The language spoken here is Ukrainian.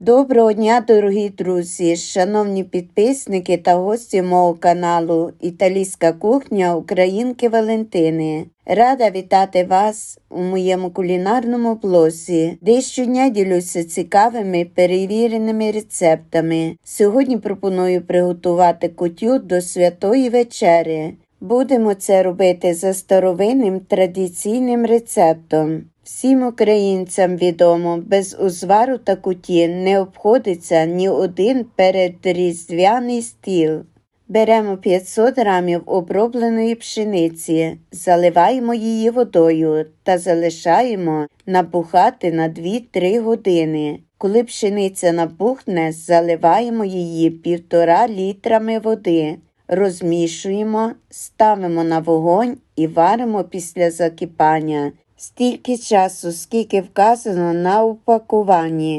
Доброго дня, дорогі друзі, шановні підписники та гості мого каналу Італійська кухня Українки Валентини. Рада вітати вас у моєму кулінарному блозі, де щодня ділюся цікавими перевіреними рецептами. Сьогодні пропоную приготувати кутю до святої вечері. Будемо це робити за старовинним традиційним рецептом. Всім українцям відомо, без узвару та куті не обходиться ні один передріздвяний стіл. Беремо 500 грамів обробленої пшениці, заливаємо її водою та залишаємо набухати на 2-3 години. Коли пшениця набухне, заливаємо її півтора літрами води. Розмішуємо, ставимо на вогонь і варимо після закипання стільки часу, скільки вказано на упакуванні.